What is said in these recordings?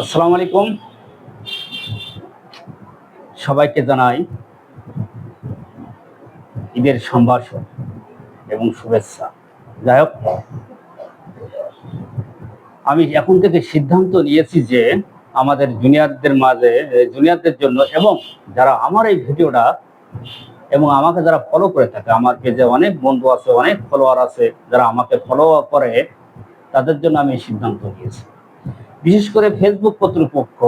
আসসালামু আলাইকুম। সবাইকে জানাই ঈদের সম্ভাষণ এবং শুভেচ্ছা। যাই হোক, আমি এখন থেকে সিদ্ধান্ত নিয়েছি যে আমাদের জুনিয়রদের মাঝে জুনিয়রদের জন্য এবং যারা আমার এই ভিডিওটা এবং আমাকে যারা ফলো করে থাকে আমার পেজে অনেক বন্ধু আছে, অনেক ফলোয়ার আছে, যারা আমাকে ফলো করে, তাদের জন্য আমি সিদ্ধান্ত নিয়েছি। বিশেষ করে ফেসবুক কর্তৃপক্ষ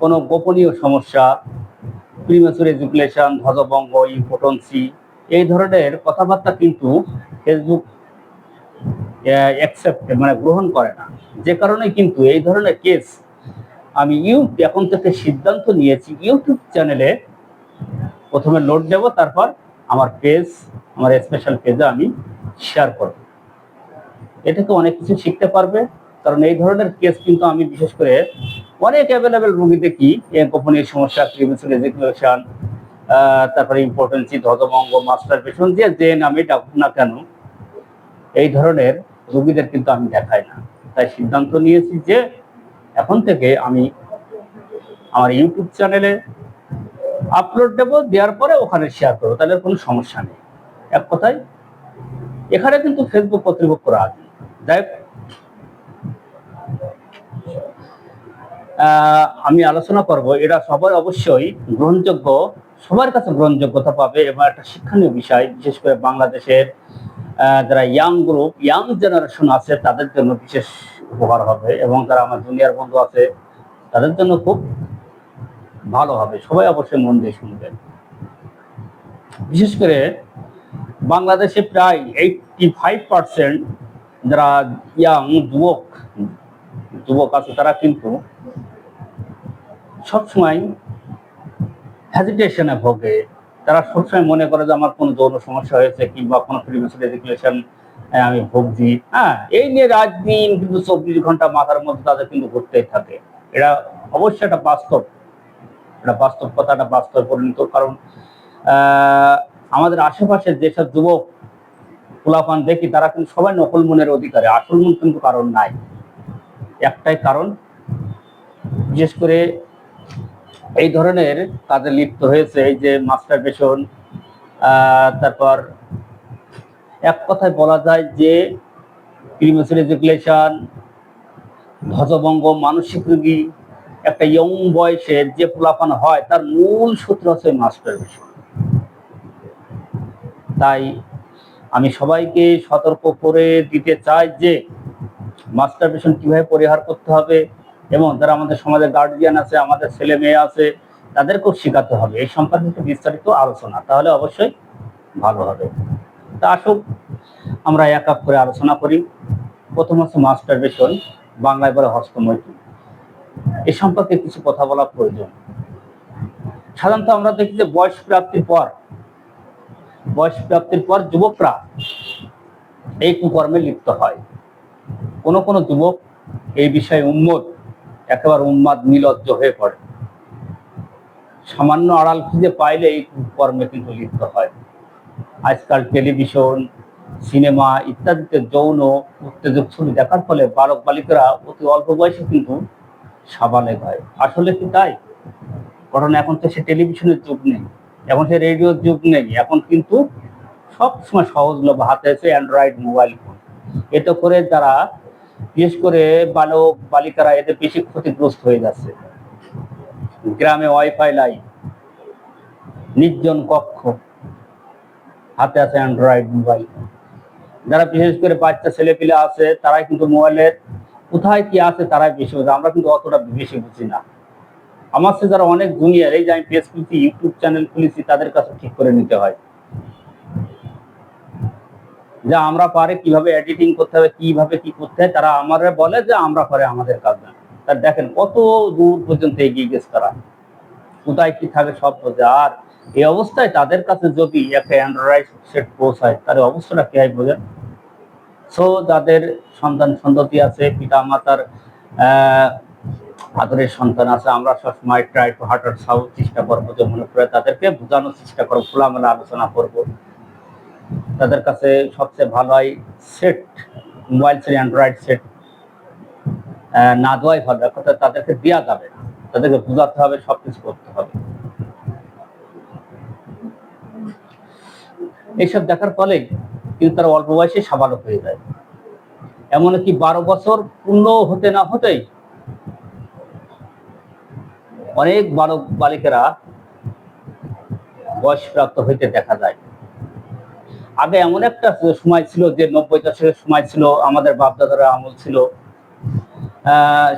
কোনো গোপনীয় সমস্যা প্রিমেচুর এডুকেশন ধ্বজভঙ্গ ইম্পর্টেন্সি এই ধরনের কথাবার্তা কিন্তু ফেসবুক অ্যাকসেপ্ট মানে গ্রহণ করে না। যে কারণে কিন্তু এই ধরনের কেস আমি ইউটিউব এখন থেকে সিদ্ধান্ত নিয়েছি, ইউটিউব চ্যানেলে প্রথমে লোড দেব, তারপর আমার পেজ আমার স্পেশাল পেজে আমি শেয়ার করব। এটাকে অনেক কিছু শিখতে পারবে। কারণ এই ধরনের কেস কিন্তু আমি বিশেষ করে অনেক অ্যাভেলেবেল রোগী দেখি গোপনীয় সমস্যা প্রিভিসিভ এডুকেশন তারপরে ইম্পর্টেন্সি ধ্বজভঙ্গ মাস্টার পেশন দিয়ে যে নামে ডাকুক না কেন, এই ধরনের রোগীদের কিন্তু আমি দেখাই না। তাই সিদ্ধান্ত নিয়েছি যে এখন থেকে আমি আমার ইউটিউব চ্যানেলে আপলোড দেবো, দেওয়ার পরে ওখানে শেয়ার করব, তাহলে কোনো সমস্যা নেই। এক কথায়, এখানে কিন্তু ফেসবুক কর্তৃপক্ষ রাজি। যাই হোক, আহ, আমি আলোচনা করব। এটা সবার অবশ্যই গ্রহণযোগ্য, সবার কাছে গ্রহণযোগ্যতা পাবে এবং একটা শিক্ষণীয় বিষয়, বিশেষ করে বাংলাদেশের যারা ইয়াং গ্রুপ ইয়াং জেনারেশন আছে, তাদের জন্য বিশেষ উপকার হবে এবং যারা আমার জুনিয়র বন্ধু আছে, তাদের জন্য খুব ভালো হবে। সবাই অবশ্যই মন দিয়ে শুনবেন। বিশেষ করে বাংলাদেশে প্রায় এইটটি ফাইভ পার্সেন্ট যারা ইয়াং যুবক যুবক আছে তারা কিন্তু সবসময় হ্যাজিটেশনে ভোগে। তারা সবসময় মনে করে যে আমার কোনো যৌন সমস্যা হয়েছে কিংবা কোনো প্রিভিয়াস এডুকেশন আমি ভুগছি। হ্যাঁ এই নিয়ে রাত দিন কিন্তু চব্বিশ ঘণ্টা মাথার মধ্যে তাদের কিন্তু ঘুরতেই থাকে। এটা অবশ্যই একটা বাস্তব এটা বাস্তব কথাটা বাস্তব পরিণত। কারণ আমাদের আশেপাশে যেসব যুবক, পোলাপান দেখি, তারা কিন্তু সবাই নকল মনের অধিকারে। আসল মন কিন্তু কারণ নাই। একটাই কারণ, বিশেষ করে এই ধরনের কাজে লিপ্ত হয়েছে, এই যে মাস্টার বেশন তারপর এক কথায় বলা যায় যে প্রিমেসির এডুকেশন ধ্বজভঙ্গ, মানসিক রোগী, একটা ইয়ং বয়সে যে পোলাপান হয়, তার মূল সূত্র হচ্ছে মাস্টার বেশন তাই আমি সবাইকে সতর্ক করে দিতে চাই যে মাস্টারবেশন কীভাবে পরিহার করতে হবে এবং যারা আমাদের সমাজে গার্জিয়ান আছে, আমাদের ছেলে মেয়ে আছে, তাদেরকেও শেখাতে হবে। এই সম্পর্কিত বিস্তারিত আলোচনা, তাহলে অবশ্যই ভালো হবে। তা আসুক আমরা এক এক করে আলোচনা করি। প্রথম হচ্ছে মাস্টারবেশন বাংলায় বলে হস্তমৈথুন। এ সম্পর্কে কিছু কথা বলা প্রয়োজন। সাধারণত আমরা দেখি যে বয়স প্রাপ্তির পর বয়স প্রাপ্তির পর যুবকরা এই কুকর্মে লিপ্ত হয়। কোন কোন যুবক এই বিষয়ে উন্মত একেবারে উন্মাদ নিলজ্জ হয়ে পড়ে। সামান্য আড়াল খুঁজে পাইলে এই কর্মে কিন্তু লিপ্ত হয়। আজকাল টেলিভিশন, সিনেমা ইত্যাদিতে যৌন উত্তেজক ছবি দেখার ফলে বালক বালিকারা অতি অল্প বয়সে কিন্তু সাবালেগ হয় আসলে কি তাই? কারণ এখন তো সে টেলিভিশনের যুগ নেই, এখন সে রেডিওর যুগ নেই, এখন কিন্তু সবসময় সহজলভ্য হাতে আছে অ্যান্ড্রয়েড মোবাইল ফোন। এতে করে তারা বিশেষ করে বালক, বালিকারা এতে বেশি ক্ষতিগ্রস্ত হয়ে যাচ্ছে। গ্রামে ওয়াইফাই লাইন নির্জন কক্ষ, হাতে আছে অ্যান্ড্রয়েড মোবাইল। যারা বিশেষ করে বাচ্চা, ছেলেপিলে আছে, তারাই কিন্তু মোবাইলের কোথায় কি আছে তারাই বেশি বোঝে। আমরা কিন্তু অতটা বেশি বুঝি না। আমার সাথে যারা অনেক জুনিয়র এই যে আমি খুলছি ইউটিউব চ্যানেল খুলেছি, তাদের কাছে ঠিক করে নিতে হয়। যে আমরা পারে কীভাবে এডিটিং করতে হবে, কীভাবে কি করতে হয়, তারা আমারে বলে যে আমরা পারে আমাদের কাজ না। তার দেখেন কত দূর পর্যন্ত এগিয়ে গেছে তারা। কোথায় কি থাকে সব বোঝে। আর এই অবস্থায় তাদের কাছে যদি একটা অ্যান্ড্রয়েড সেট পৌঁছায় তাদের অবস্থাটা কি হয় বোঝেন? সো যাদের সন্তান সন্ততি আছে পিতা মাতার আদরের সন্তান আছে, আমরা সবসময় ট্রাই টু হার্ট সাউ চেষ্টা করব, যে মনে করে তাদেরকে বোঝানোর চেষ্টা করব, খোলামেলা আলোচনা করব। তাদের কাছে সবচেয়ে ভালো হয় set, mobile set, android set. না দেওয়াই ভালো কথায় তাদেরকে দেওয়া যাবে। তাদেরকে বোঝাতে হবে, সবকিছু করতে হবে। এইসব দেখার ফলে কিন্তু তারা অল্প বয়সে সাবালক হয়ে যায়। এমনকি বারো বছর পূর্ণ হতে না হতেই অনেক বালক বালিকারা বয়সপ্রাপ্ত হইতে দেখা যায়। আগে এমন একটা সময় ছিল যে নব্বই দশকের সময় ছিল, আমাদের বাপদাদারা আমল ছিল।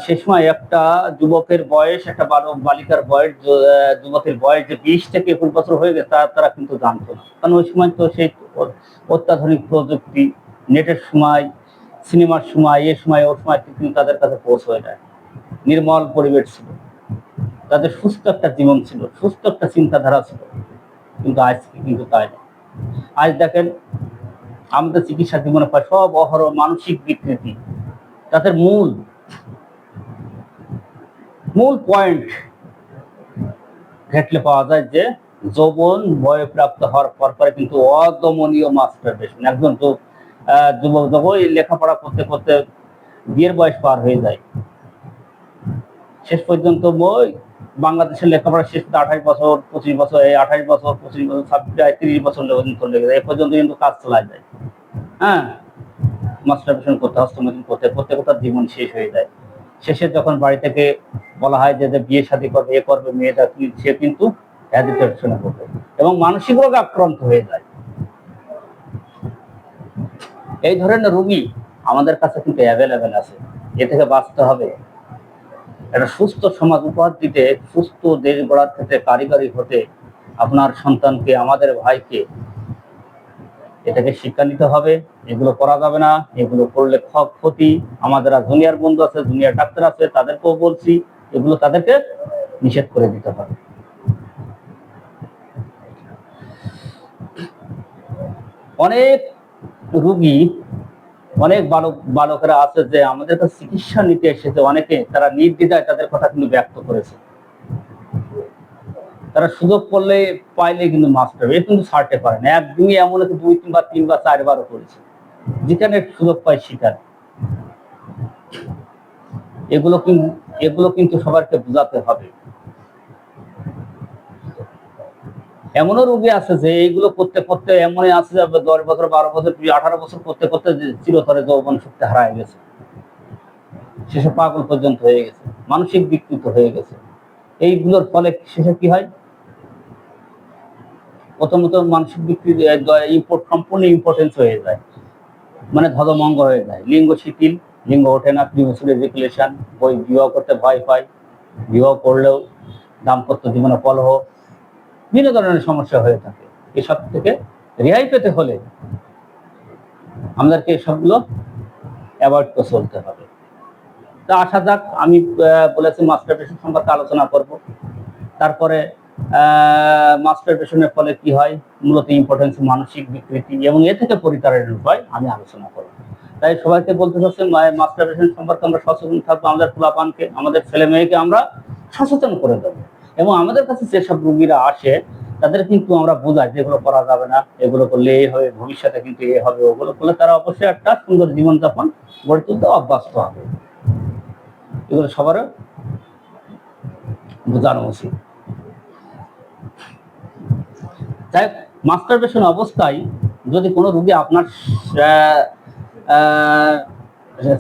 সে সময় একটা যুবকের বয়স, একটা বালক, বালিকার বয়স যুবকের বয়স যে বিশ থেকে একুশ বছর হয়ে গেছে, তা তারা কিন্তু জানতো না। কারণ ওই সময় তো সেই অত্যাধুনিক প্রযুক্তি, নেটের সময়, সিনেমার সময়, এ সময় ওর সময় কিন্তু তাদের কাছে পৌঁছয় যায় নির্মল পরিবেশ ছিল। তাদের সুস্থ একটা জীবন ছিল, সুস্থ একটা চিন্তাধারা ছিল। কিন্তু আজকে কিন্তু তাই না। আজ দেখেন, আমাদের চিকিৎসা জীবনে প্রায় সব অহরহ মানসিক বিকৃতি তাদের মূল মূল পয়েন্ট ঘেটলে পাওয়া যায় যে যৌবন বয়ে প্রাপ্ত হওয়ার পর পরে কিন্তু অদমনীয় মাস্টারবেশন একজন তো যুবক যখন লেখাপড়া করতে করতে বিয়ের বয়স পার হয়ে যায়, শেষ পর্যন্ত মই বাংলাদেশের লেখাপড়া শেষ করতে আঠাশ বছর, পঁচিশ বছর, এই আঠাশ বছর, পঁচিশ বছর, ছাব্বিশ তিরিশ বছর পর্যন্ত লেগে যায় এ পর্যন্ত কিন্তু কাজ চালায় যায় হ্যাঁ? মাস্টারবেশন করতে হস্তমৈথুন করতে করতে করতে জীবন শেষ হয়ে যায়। শেষে যখন বাড়ি থেকে বলা হয় যে বিয়ে শাদী করবে, এ করবে, মেয়েটা সে কিন্তু অ্যাডিটেশনে করবে। এবং মানসিক রোগে আক্রান্ত হয়ে যায়। এই ধরনের রোগী আমাদের কাছে কিন্তু অ্যাভেলেবেল আছে। এ থেকে বাঁচতে হবে। একটা সুস্থ সমাজ উপহার দিতে, সুস্থ দেশ গড়ার ক্ষেত্রে কারিগরি হতে আপনার সন্তানকে, আমাদের ভাইকে এটাকে শিক্ষা নিতে হবে। এগুলো করা যাবে না। এগুলো করলে ক্ষতি। আমাদের জুনিয়র বন্ধু আছে, জুনিয়র ডাক্তার আছে, তাদেরকেও বলছি, এগুলো তাদেরকে নিষেধ করে দিতে হবে। অনেক রুগী অনেক বালক, বালকেরা আছে যে আমাদের কাছে চিকিৎসা নিতে এসেছে, অনেকে তারা নির্দ্বিধায় তাদের কথা কিন্তু ব্যক্ত করেছে। তারা সুযোগ করলে, পাইলে কিন্তু মাস্টার এ কিন্তু ছাড়তে পারে না। একদিনই এমন আছে দুই তিনবার তিনবার চারবারও করেছে। যেখানে সুযোগ পায় শিকার এগুলো কিন্তু এগুলো কিন্তু সবাইকে বোঝাতে হবে। এমনও রোগী আছে যে এইগুলো করতে করতে এমনই আছে যে দশ বছর, বারো বছর আঠারো বছর করতে করতে চিরতরে যৌবন শক্তি হারায় গেছে। শেষে পাগল পর্যন্ত হয়ে গেছে, মানসিক বিকৃত হয়ে গেছে। এইগুলোর ফলে শেষে কি হয়? প্রথমত মানসিক বিকৃতি ইম্পোর্ট সম্পূর্ণ ইম্পর্টেন্স হয়ে যায়। মানে ধদমঙ্গ হয়ে যায়। লিঙ্গ শিথিল, লিঙ্গ ওঠে না প্রিমেচুর এজুকেশন বই বিবাহ করতে ভয় পায়, বিবাহ করলেও দাম্পত্য জীবনে কলহ বিভিন্ন ধরনের সমস্যা হয়ে থাকে। এসব থেকে রেহাই পেতে হলে আমাদেরকে এসবগুলো অ্যাভয়েড করে চলতে হবে। তা আসা যাক, আমি বলেছি মাস্টারবেশন সম্পর্কে আলোচনা করব। তারপরে মাস্টারবেশনের ফলে কি হয়? মূলত ইম্পর্টেন্স মানসিক বিকৃতি এবং এ থেকে পরিতারের উপায় আমি আলোচনা করব। তাই সবাইকে বলতে চাচ্ছি মাস্টারবেশন সম্পর্কে আমরা সচেতন থাকব, আমাদের পোলাপানকে, আমাদের ছেলে মেয়েকে আমরা সচেতন করে দেবো। এবং আমাদের কাছে যেসব রুগীরা আসে, তাদের কিন্তু আমরা বোঝাই যে এগুলো করা যাবে না, এগুলো করলে এই হবে, ভবিষ্যতে কিন্তু এ হবে, ওগুলো করলে তারা অবশ্যই একটা সুন্দর জীবনযাপন গড়ে তুলতে অভ্যস্ত হবে। এগুলো সবার বোঝানো উচিত। তাই মাস্টারবেশন অবস্থায় যদি কোনো রুগী আপনার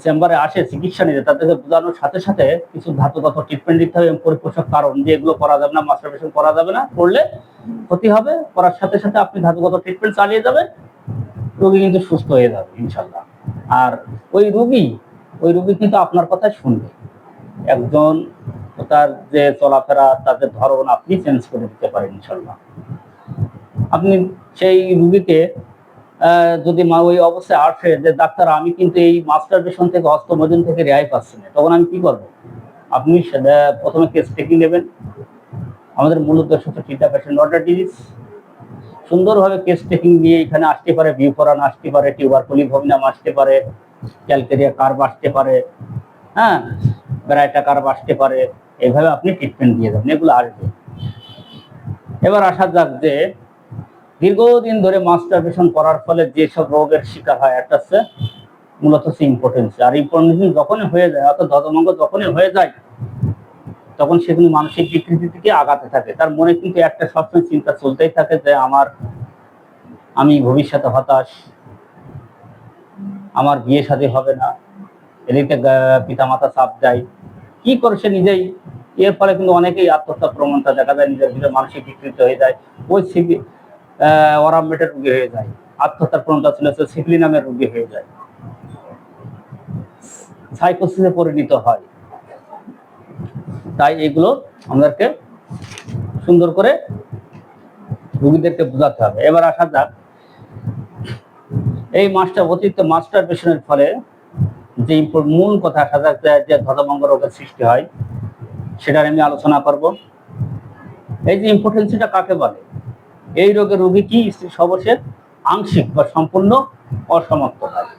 চেম্বারে আসে, চিকিৎসা নিতে তাদেরকে বোঝানোর সাথে সাথে কিছু ধাতুগত ট্রিটমেন্ট দিতে হবে এবং পরিপোষক কারণ যে এগুলো করা যাবে না মাস্টারবেশন করা যাবে না, করলে ক্ষতি হবে। করার সাথে সাথে আপনি ধাতুগত ট্রিটমেন্ট চালিয়ে যাবেন, রোগী কিন্তু সুস্থ হয়ে যাবে ইনশাল্লাহ আর ওই রুগী ওই রুগী কিন্তু আপনার কথাই শুনবে। একজন তার যে চলাফেরা তাদের ধরন, আপনি চেঞ্জ করে দিতে পারেন ইনশাল্লাহ আপনি সেই রুগীকে যদি মা ওই অবস্থায় আসে যে, ডাক্তার, আমি কিন্তু এই মাস্টারবেশন থেকে হস্তমোজন থেকে রেহাই পাচ্ছি না। তখন আমি কি করব? আপনি প্রথমে কেস টেকিং নেবেন। আমাদের মূল উদ্দেশ্য হচ্ছে চিন্তা পেশেন্ট অর্ডার ডিজিজ সুন্দরভাবে কেস টেকিং নিয়ে এখানে আসতে পারে বিউফোরান আসতে পারে টিউবারকুলি ভমিনাম আসতে পারে ক্যালকেরিয়া কার্ভ আসতে পারে হ্যাঁ? ব্রাইটা কার্ভ আসতে পারে। এভাবে আপনি ট্রিটমেন্ট দিয়ে দেবেন, এগুলো আসবে। এবার আসা যাক যে দীর্ঘদিন ধরে মাস্টারবেশন করার ফলে যেসব রোগের শিকার হয়, একটা হচ্ছে মূলত ইম্পর্টেন্স আর ইম্পর্টেন্স যখনই হয়ে যায়, অর্থাৎ ধ্বজভঙ্গ যখনই হয়ে যায়, তখন সে কিন্তু মানসিক বিকৃতি থেকে আগাতে থাকে। তার মনে কিন্তু একটা সবসময় চিন্তা চলতেই থাকে যে আমার, আমি ভবিষ্যতে হতাশ, আমার বিয়ে শাদী হবে না, এদিকে পিতা মাতা চাপ দেয়। কি করে সে নিজেই? এর ফলে কিন্তু অনেকেই আত্মহত্যা প্রবণতা দেখা যায় নিজের ভিতরে মানসিক বিকৃত হয়ে যায়। ওই সিবি ওরামমেটের রোগী হয়ে যায়। আত্মহত্যার প্রবণতা ছিল সিকলি নামের রোগী হয়ে যায়। সাইকোসিসে পরিণত হয়। তাই এগুলো আমাদেরকে সুন্দর করে রুগীদেরকে বোঝাতে হবে। এবার আসা যাক, এই মাস্টার অতিরিক্ত মাস্টার পেশনের ফলে যে মূল কথা আসা যাক যে- ধ্বজভঙ্গ রোগের সৃষ্টি হয় সেটার আমি আলোচনা করব। এই যে ইম্পর্টেন্সিটা কাকে বলে? এই রোগের রোগী কি স্ত্রী সবশেষ আংশিক বা সম্পূর্ণ অসমাপ্ত হয়।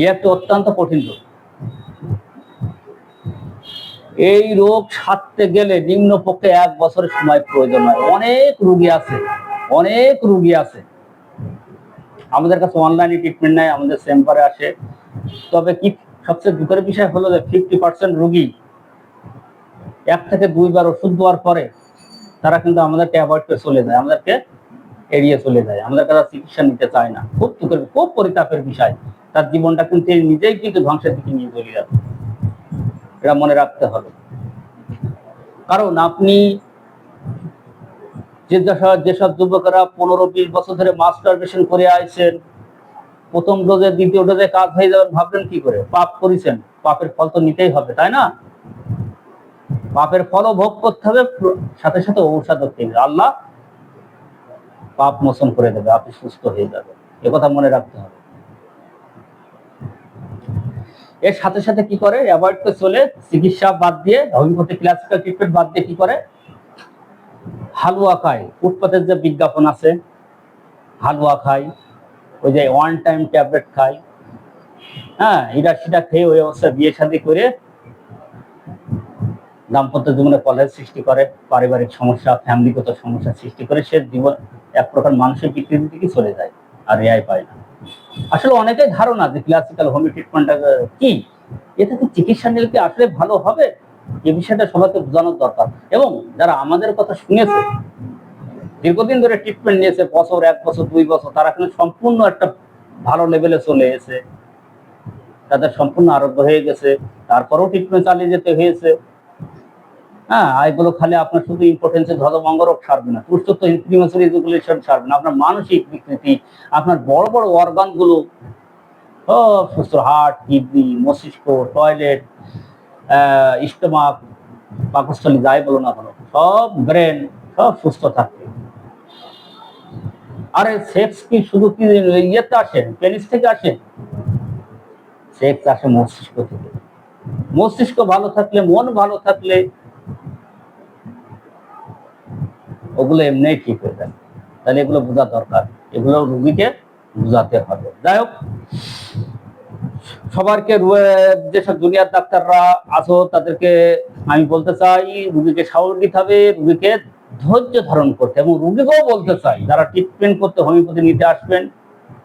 এ একটা অত্যন্ত কঠিন রোগ। এই রোগ সারতে গেলে নিম্ন পক্ষে এক বছরের সময় প্রয়োজন হয়। অনেক রুগী আছে, অনেক রুগী আছে। আমাদের কাছে অনলাইনে ট্রিটমেন্ট নেয় আমাদের চেম্বারে আসে। তবে কি সবচেয়ে দুঃখের বিষয় হলো যে ফিফটি পার্সেন্ট রুগী এক থেকে দুইবার ওষুধ দেওয়ার পরে তারা কিন্তু আমাদেরকে অ্যাভয়েড করে চলে যায়, আমাদেরকে এড়িয়ে চলে যায় আমাদের তারা চিকিৎসা নিতে চায় না। খুব দুঃখের, খুব পরিতাপের বিষয়। তার জীবনটা কিন্তু নিজেই কিন্তু ধ্বংসের দিকে নিয়ে চলে যাচ্ছে এটা মনে রাখতে হবে। কারণ আপনি যে যেসব- যুবকেরা পনেরো বিশ বছর ধরে মাস্টার মাস্টারবেশন করে আসছেন প্রথম ডোজে দ্বিতীয় ডোজে কাজ হয়ে যাবেন ভাবলেন কি করে? পাপ করেছেন। পাপের ফল তো নিতেই হবে, তাই না? পাপের ফলও ভোগ করতে হবে সাথে সাথে ঔষধ হবে। আল্লাহ পাপ মোচন করে দেবে, আপনি সুস্থ হয়ে যাবে কথা মনে রাখতে হবে। এর সাথে সাথে কি করে? অ্যাভয়েড করে চলে, চিকিৎসা বাদ দিয়ে হোমিওপ্যাথি ক্লাসিক্যাল ট্রিটমেন্ট বাদ দিয়ে কি করে? হালুয়া খায়। ফুটপাতের যে বিজ্ঞাপন আছে, হালুয়া খায়, ওই যে ওয়ান টাইম ট্যাবলেট খায়। হ্যাঁ এটা সেটা খেয়ে ওই অবস্থায় বিয়ে শাদী করে দাম্পত্য জীবনে কলেজ সৃষ্টি করে, পারিবারিক সমস্যা, ফ্যামিলিগত সমস্যা সৃষ্টি করে, সে জীবন এক প্রকার মানসিক বিকৃতি থেকে চলে যায়, আর রেয়াই পায় না। আসলে অনেকেই ধারণা যে ক্লাসিক্যাল হোমিও ট্রিটমেন্ট কি? এটা কি চিকিৎসা নিলে কি আসলে ভালো হবে? এই বিষয়টা সবাইকে বোঝানোর দরকার। এবং যারা আমাদের কথা শুনেছে, দীর্ঘদিন ধরে ট্রিটমেন্ট নিয়েছে, বছর, এক বছর, দুই বছর, তারা কিন্তু সম্পূর্ণ একটা ভালো লেভেলে চলে এসে তাদের সম্পূর্ণ আরোগ্য হয়ে গেছে। তারপরেও ট্রিটমেন্ট চালিয়ে যেতে হয়েছে। হ্যাঁ এগুলো খালি আপনার শুধু ইম্পর্টেন্সে ধ্বজভঙ্গ রোগ সারবে না। পুরুষত্ব প্রিমেচুরি ইজুকুলেশন সারবে না, আপনার মানসিক বিকৃতি, আপনার বড় বড় অর্গানগুলো সব সুস্থ হার্ট কিডনি মস্তিষ্ক টয়লেট স্টোমাক পাকস্থলী, যাই বলো না কেন, সব ব্রেন সব সুস্থ থাকবে আরে সেক্স কি শুধু কি ইয়েতে আসে? পেনিস থেকে আসে? সেক্স আসে মস্তিষ্ক থেকে। মস্তিষ্ক ভালো থাকলে, মন ভালো থাকলে ওগুলো এমনিই ঠিক হয়ে যায় তাহলে এগুলো বোঝা দরকার। এগুলো রুগীকে বুঝাতে হবে। যাই হোক, সবারকে যেসব জুনিয়র ডাক্তাররা আছো, তাদেরকে আমি বলতে চাই, রুগীকে সাহস দিতে হবে, রুগীকে ধৈর্য ধারণ করতে এবং রুগীকেও বলতে চাই, যারা ট্রিটমেন্ট করতে হোমিওপ্যাথি নিতে আসবেন,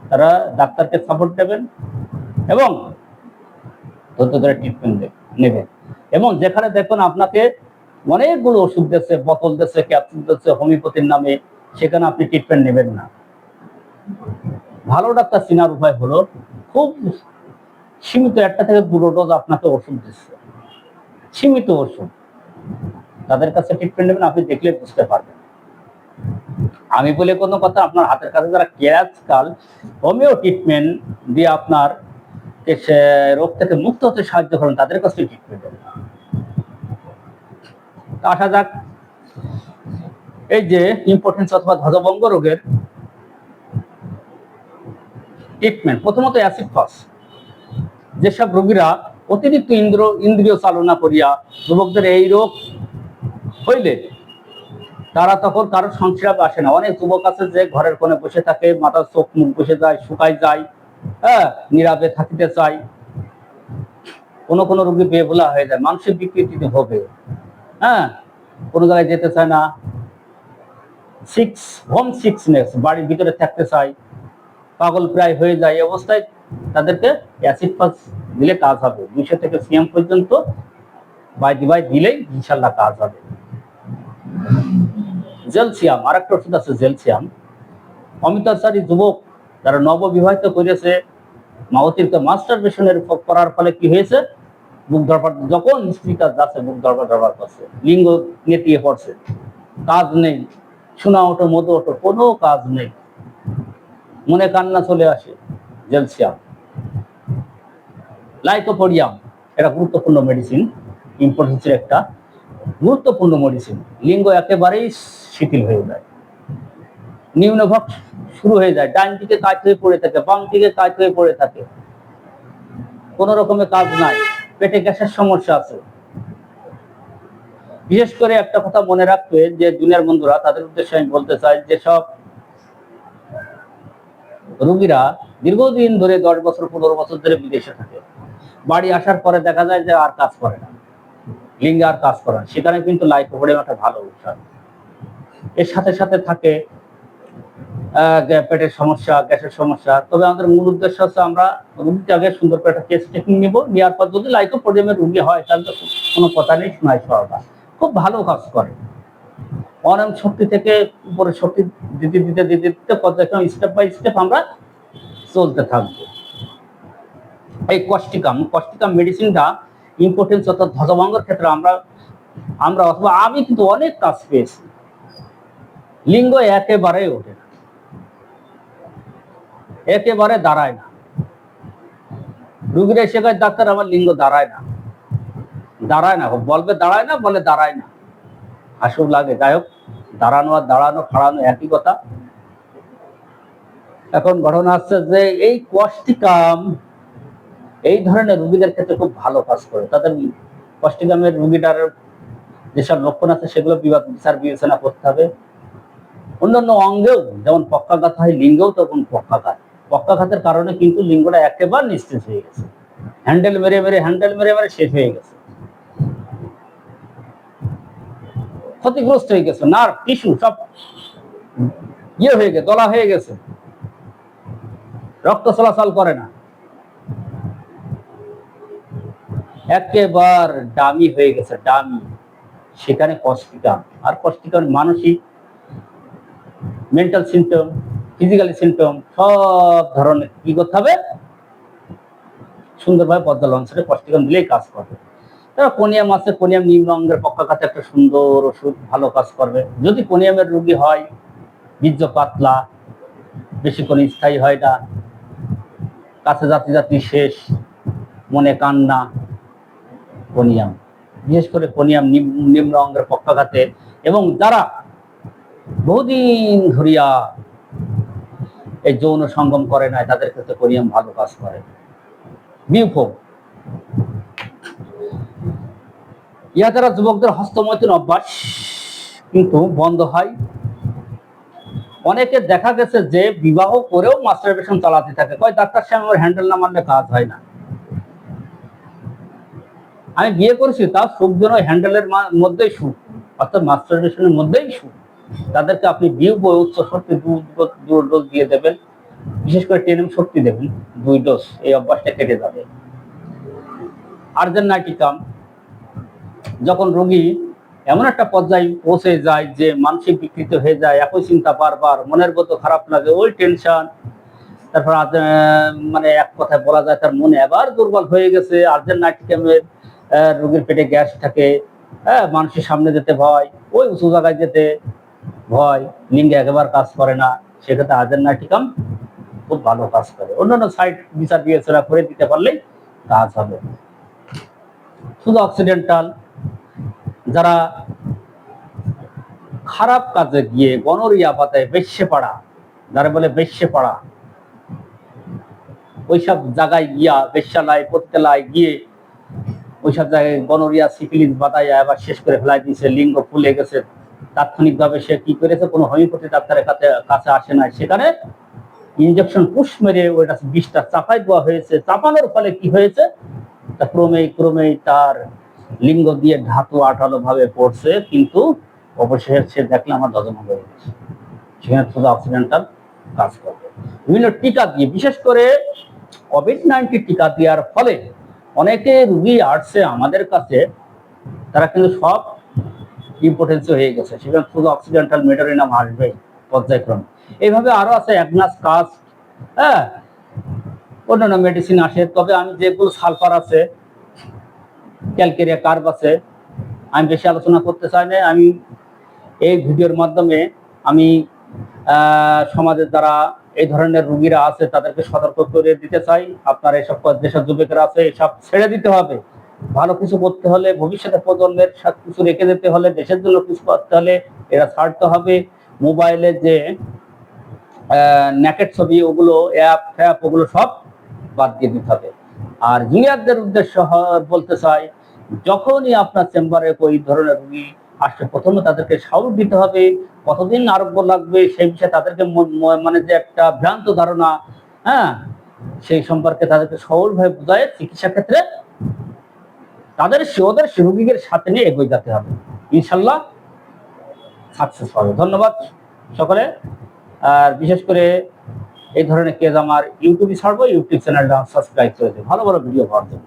তারা ডাক্তারকে সাপোর্ট দেবেন এবং ধৈর্য ধরে ট্রিটমেন্ট নেবেন। এবং যেখানে দেখুন আপনাকে অনেকগুলো ওষুধ দিচ্ছে বোতল দিচ্ছে ক্যাপসুল দিচ্ছে হোমিওপ্যাথির নামে, সেখানে আপনি ট্রিটমেন্ট নেবেন না। ভালো ডাক্তার চেনার উপায় হলো, খুব সীমিত একটা থেকে দুটো ডোজ আপনাকে ওষুধ দিচ্ছে। সীমিত ওষুধ। তাদের কাছে ট্রিটমেন্ট নেবেন, আপনি দেখলে বুঝতে পারবেন। আমি বলে কোনো কথা, আপনার হাতের কাছে যারা ক্যাচ কাল হোমিও ট্রিটমেন্ট দিয়ে আপনার রোগ থেকে মুক্ত হতে সাহায্য করেন, তাদের কাছে ট্রিটমেন্ট দেবেন আসা যাক এই যে ইম্পর্টেন্স অথবা ধ্বজভঙ্গ রোগের ট্রিটমেন্ট প্রথমত অ্যাসিড ফাস যেসব রোগীরা অতিরিক্ত ইন্দ্র, ইন্দ্রিয় চালনা করিয়া যুবকদের এই রোগ হইলে তারা তখন কারও সংস্রাব আসে না। অনেক যুবক আছে যে ঘরের কোণে বসে থাকে, মাথার চোখ মুখ বসে যায় শুকাই যায় হ্যাঁ নীরবে থাকিতে চায়। কোনো কোনো রোগী বেহুলা হয়ে যায়, মানসিক বিকৃতিতে ভোগে। হ্যাঁ? কোনো জায়গায় যেতে চায় না। সিক্স হোম সিক্সনেস বাড়ির ভিতরে থাকতে চায়। পাগল প্রায় হয়ে যায়। অবস্থায় তাদেরকে অ্যাসিড ফাস দিলে কাজ হবে। দুইশো থেকে সিএম পর্যন্ত বাই দিবাই দিলেই ইনশাল্লাহ কাজ হবে। জেলসিয়াম আর একটা ওষুধ আছে জেলসিয়াম। অমিতাচারী যুবক, যারা নববিবাহিত করেছে মাওতিরকে মাস্টার বেশনের করার ফলে কি হয়েছে? বুক ধরপার যখন স্ত্রী কাজ যাচ্ছে বুক ধরপার ধরপার করছে, লিঙ্গ নেতিয়ে পড়ছে, কাজ নেই শোনা ওঠো মতো ওঠো, কোনো কাজ নেই। মনে কান্না চলে আসে, জেলসিয়াম। লাইকোপোডিয়াম, এটা গুরুত্বপূর্ণ মেডিসিন ইম্পর্টেন্সের একটা গুরুত্বপূর্ণ মেডিসিন লিঙ্গ একেবারেই শিথিল হয়ে যায়। নিম্নভাগ শুরু হয়ে যায়, ডান দিকে কাজ হয়ে পড়ে থাকে, বাম দিকে কাজ হয়ে পড়ে থাকে। কোন রকমের কাজ নাই। পেটে গ্যাসের সমস্যা আছে। বিশেষ করে একটা কথা মনে রাখবে যে জুনিয়র বন্ধুরা, তাদের উদ্দেশ্যে আমি বলতে চাই যে সব রোগীরা দীর্ঘদিন ধরে দশ বছর, পনেরো বছর ধরে বিদেশে থাকে। বাড়ি আসার পরে দেখা যায় যে আর কাজ করে না। লিঙ্গে আর কাজ করে না। সেখানে কিন্তু লাইফ একটা ভালো ঔষধ এর সাথে সাথে থাকে পেটের সমস্যা, গ্যাসের সমস্যা। তবে আমাদের মূল উদ্দেশ্য হচ্ছে আমরা রুগীকে আগে সুন্দর করে একটা কেস টেকিং নিবো। নেওয়ার পর যদি লাইকোপোডিয়ামের রুগী হয়, তাহলে তো কোনো কথা নেই, শোনাই সরকার। খুব ভালো কাজ করে। অনম শক্তি থেকে উপরে শক্তি দিতে দিতে দিতে দিতে পর্যায়ক্রমে স্টেপ বাই স্টেপ আমরা চলতে থাকব। এই কষ্টিকাম কষ্টিকাম মেডিসিনটা ইম্পর্টেন্স অর্থাৎ ধ্বজভঙ্গের ক্ষেত্রে আমরা আমরা অথবা আমি কিন্তু অনেক কাজ পেয়েছি। লিঙ্গ একেবারেই ওঠে একেবারে দাঁড়ায় না। রুগীরা এসে ডাক্তার আমার লিঙ্গ দাঁড়ায় না। দাঁড়ায় না, বলবে দাঁড়ায় না, বলে দাঁড়ায় না। হাসুর লাগে, যাই হোক, দাঁড়ানো আর দাঁড়ানো, খাড়ানো একই কথা। এখন ঘটনা হচ্ছে যে এই কষ্টিকাম এই ধরনের রুগীদের ক্ষেত্রে খুব ভালো কাজ করে। তাদের কষ্টিকামের রুগীটার যেসব লক্ষণ আছে, সেগুলো বিবাদ বিচার বিবেচনা করতে হবে। অন্যান্য অঙ্গেও, যেমন পক্ষাঘাত হয়, লিঙ্গেও তখন পক্ষাঘাত। পক্ষাঘাতের কারণে কিন্তু লিঙ্গটা একেবারে নিস্তেজ হয়ে গেছে। হ্যান্ডেল মেরে মেরে, হ্যান্ডেল মেরে মেরে শেষ হয়ে গেছে। ক্ষতিগ্রস্ত হয়ে গেছে। নার্ভ টিস্যু, সব ইয়ে হয়ে গেছে, দলা হয়ে গেছে। রক্ত চলাচল করে না। একেবার ডামি হয়ে গেছে, ডামি। সেখানে কষ্টিকাম আর কষ্টিকাম মানসিক মেন্টাল সিমটম ফিজিক্যালি সিমটম সব ধরনের। কি করতে হবে? সুন্দরভাবে পদ্মা লঞ্চে কষ্টিকাম দিলেই কাজ করবে। তারা কোনিয়াম আছে কোনিয়াম নিম্ন অঙ্গের পক্ষাঘাতে একটা সুন্দর ওষুধ, ভালো কাজ করবে। যদি কোনিয়ামের রোগী হয়, বীর্য পাতলা বেশিক্ষণ স্থায়ী হয় না, কাছে জাতি জাতি শেষ, মনে কান্না কোনিয়াম বিশেষ করে কোনিয়াম নিম- নিম্ন অঙ্গের পক্ষাঘাতে এবং যারা বহুদিন ধরিয়া এই যৌন সঙ্গম করে নাই, তাদের ক্ষেত্রে কোনিয়াম ভালো কাজ করে। বিউফো। ইহা দ্বারা যুবকদের হস্তমৈথুন অভ্যাস কিন্তু বন্ধ হয়। অনেকে দেখা গেছে যে বিবাহ করেও মাস্টারবেশন চালাতে থাকে। কয়, ডাক্তার সাহেব, আমার হ্যান্ডেল না মারলে কাজ হয় না। আমি বিয়ে করেছি তার সুখ যেন হ্যান্ডেলের মধ্যেই সুখ, অর্থাৎ মাস্টারবেশনের মধ্যেই সুখ। তাদেরকে আপনি বিউ বই উচ্চ শক্তি ডোজ দিয়ে দেবেন। বিশেষ করে টেনএম শক্তি দেবেন, দুই ডোজ, এই অভ্যাসটা কেটে যাবে। আর্জেন নাইটিকাম যখন রোগী এমন একটা পর্যায়ে পৌঁছে যায় যে মানসিক বিকৃত হয়ে যায়, একই চিন্তা বারবার, মনের মতো খারাপ লাগে ওই টেনশন, তারপর মানে এক কথায় বলা যায় তার মনে এবার দুর্বল হয়ে গেছে। আর্জেন্ট নাইট্রিকামের রোগীর পেটে গ্যাস থাকে হ্যাঁ মানুষের সামনে যেতে ভয় ওই উঁচু জায়গায় যেতে ভয়, লিঙ্গে একেবারে কাজ করে না, সেক্ষেত্রে আর্জেন্ট নাইট্রিকাম খুব ভালো কাজ করে। অন্যান্য সাইড বিচার বিবেচনা করে দিতে পারলেই কাজ হবে। শুধু অক্সিডেন্টাল যারা খারাপ কাজে গিয়ে গণরিয়া পাতায় বেশ্যে পাড়া, যারা বলে বেশ্যে পাড়া, ওইসব জায়গায় গিয়া বেশ্যালয়, পত্তেলায় গিয়ে ওইসব জায়গায় গণরিয়া, সিফিলিস বাতায় আবার শেষ করে ফেলাই দিয়েছে, লিঙ্গ ফুলে গেছে তাৎক্ষণিকভাবে সে কি করেছে? কোনো হোমিওপ্যাথি ডাক্তারের কাছে কাছে আসে না সেখানে ইনজেকশন পুষ মেরে ওইটা বিষটা চাপাই দেওয়া হয়েছে। চাপানোর ফলে কি হয়েছে? তা ক্রমে ক্রমে তার লিঙ্গ দিয়ে ধাতু আঠালো ভাবে পড়ছে, কিন্তু অবশেষে সে দেখলে আমার দজমা হয়ে গেছে। সেখানে শুধু অক্সিডেন্টাল কাজ করবে। বিভিন্ন টিকা দিয়ে, বিশেষ করে কোভিড নাইন্টিন টিকা দেওয়ার ফলে অনেকে রুগী আসছে আমাদের কাছে। তারা কিন্তু সব ইম্পর্টেন্স হয়ে গেছে। সেখানে শুধু অক্সিডেন্টাল মেডোরিনাম আসবে পর্যায়ক্রমে। এইভাবে আরও আছে অ্যাগনাস কাস হ্যাঁ? অন্যান্য মেডিসিন আসে, তবে আমি যেগুলো সালফার আছে ক্যালকেরিয়া কার্ব আছে, আমি বেশি আলোচনা করতে চাই না। আমি এই ভিডিওর মাধ্যমে আমি সমাজের দ্বারা এই ধরনের রুগীরা আছে, তাদেরকে সতর্ক করে দিতে চাই। আপনার এসব যেসব যুবকেরা আছে, এসব ছেড়ে দিতে হবে। ভালো কিছু করতে হলে, ভবিষ্যতে প্রজন্মের সব কিছু রেখে দিতে হলে, দেশের জন্য কিছু করতে হলে এরা ছাড়তে হবে। মোবাইলে যে নেকেট ছবি, ওগুলো অ্যাপ ফ্যাপ ওগুলো সব বাদ দিয়ে দিতে হবে। আর জুনিয়রদের উদ্দেশ্য বলতে চাই, যখনই আপনার চেম্বারে ওই ধরনের রুগী আসছে, প্রথমে তাদেরকে সাহস দিতে হবে। কতদিন আরোগ্য লাগবে সেই বিষয়ে তাদেরকে মানে যে একটা ভ্রান্ত ধারণা হ্যাঁ সেই সম্পর্কে তাদেরকে সহজভাবে বোঝায় চিকিৎসা ক্ষেত্রে। তাদের ওদের রুগীদের সাথে নিয়ে এগিয়ে যেতে হবে। ইনশাল্লাহ সাকসেস হবে। ধন্যবাদ সকলে। আর বিশেষ করে এই ধরনের কেস আমার ইউটিউবে ছাড়বো, ইউটিউব চ্যানেলটা সাবস্ক্রাইব করে দেবে ভালো ভালো ভিডিও পাওয়ার জন্য।